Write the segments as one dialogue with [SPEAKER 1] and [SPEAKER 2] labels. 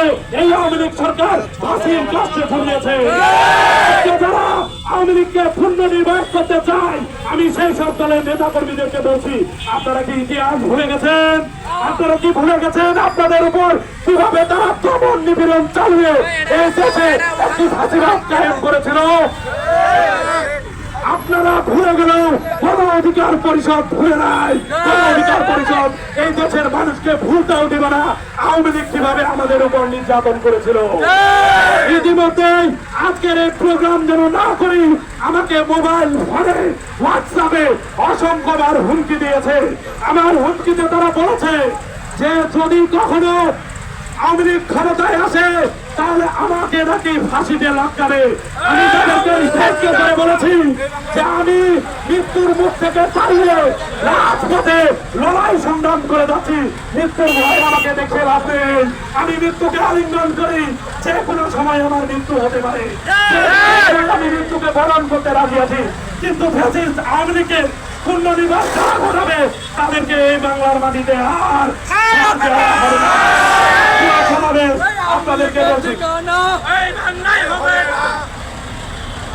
[SPEAKER 1] আজকে এই আওয়ামী লীগ সরকার ফাঁসির কষ্টে ঝুলিয়েছে যারা আওয়ামী লীগকে পূর্ণ নির্বাহ করতে চায় আমি সেই সব দলের নেতা কর্মীদেরকে বলছি আপনারা কি ইতিহাস ভুলে গেছেন? আপনারা কি ভুলে গেছেন আপনাদের উপর কীভাবে তারা দমন নিপীড়ন চালিয়ে এই দেশে একটি ফাঁসিবাদ কায়েম করেছিল। আপনারা ভুলে গেলেও গণ অধিকার পরিষদ ভুলে নাই। গণ অধিকার পরিষদ এই দেশের মানুষকে ভুলতেও দিবে না। আওয়ামী লীগ কীভাবে আমাদের উপর নির্যাতন করেছিল? ইতিমধ্যেই আজকের এই প্রোগ্রাম যেন না করি আমাকে মোবাইল ফোনে হোয়াটসঅ্যাপে অসংখ্যবার হুমকি দিয়েছে। আমার হুমকিতে তারা বলেছে যে যদি কখনো আওয়ামী লীগ ক্ষমতায় আসে তাহলে আমাকে নাকি ফাঁসিতে লাগাবে আমি তাদেরকে স্পষ্ট করে বলেছি যে আমি মৃত্যুর মুখ থেকে চালিয়ে রাজপথে লড়াই সংগ্রাম করে যাচ্ছি। মৃত্যুর ভয় আমাকে দেখে নেই। আমি মৃত্যুকে আলিঙ্গন করি। যে কোনো সময় আমার মৃত্যু হতে পারে। আমি মৃত্যুকে বরণ করতে রাজি আছি। কিন্তু ফ্যাসিস্ট লীগের পূর্ণ নিবাস যারা ঘটাবে তাদেরকে এই বাংলার মাটিতে আর সমাবেশ, আপনাদেরকে বলছি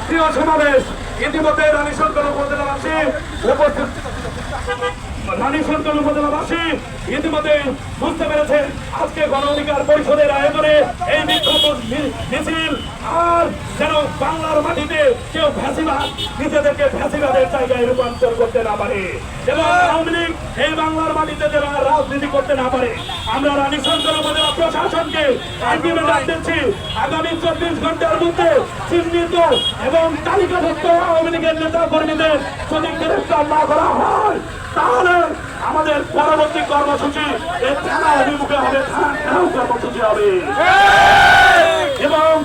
[SPEAKER 1] প্রিয় সমাবেশ ইতিমধ্যে রানী সরকার উপজেলাবাসী উপস্থিত। রানী সরকার উপজেলাবাসী ইতিমধ্যে বুঝতে পেরেছে আজকে গণ অধিকার পরিষদের আয়োজনে এই বিক্ষোভ মিছিল আর যেন বাংলার মাটিতে কেউ ফ্যাসিবাদ নিজেদেরকে ফ্যাসিবাদের জায়গায় রূপান্তর করতে না পারে। এবং আওয়ামী লীগ এই বাংলার মাটিতে যেন রাজনীতি করতে না পারে। আমরা রানী সরকার উপজেলা প্রশাসনকে আলটিমেটাম দিচ্ছি। আগামী চব্বিশ ঘণ্টার মধ্যে চিহ্নিত এবং তালিকাভুক্ত আওয়ামী লীগের নেতা কর্মীদের যদি গ্রেফতার না করা হয়, তাহলে আমাদের পরবর্তী কর্মসূচি এই থানা অভিমুখে হবে, থানা ঘেরাও কর্মসূচি হবে। এবং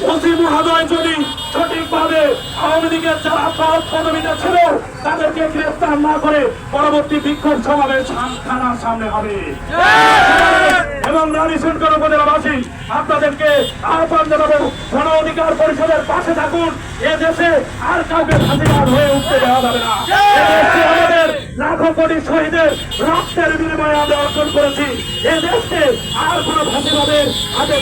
[SPEAKER 1] ওসি মহোদয় যদি সঠিকভাবে আওয়ামী লীগের যারা পদ পদবিতে ছিল, তাদেরকে গ্রেফতার না করে পরবর্তী বিক্ষোভ সমাবেশ থান- থানার সামনে হবে। এবং রানী শঙ্কর উপজেলাবাসী আপনাদেরকে আহ্বান জানাব গণ অধিকার পরিষদের পাশে থাকুন এ দেশে আর কাউকে ফাঁসিবাদ হয়ে উঠতে দেওয়া যাবে না। আমাদের লাখো কোটি শহীদের রক্তের বিনিময়ে আমরা অর্জন করেছি। এ দেশকে আর কোনো ফাঁসিবাদের হাতে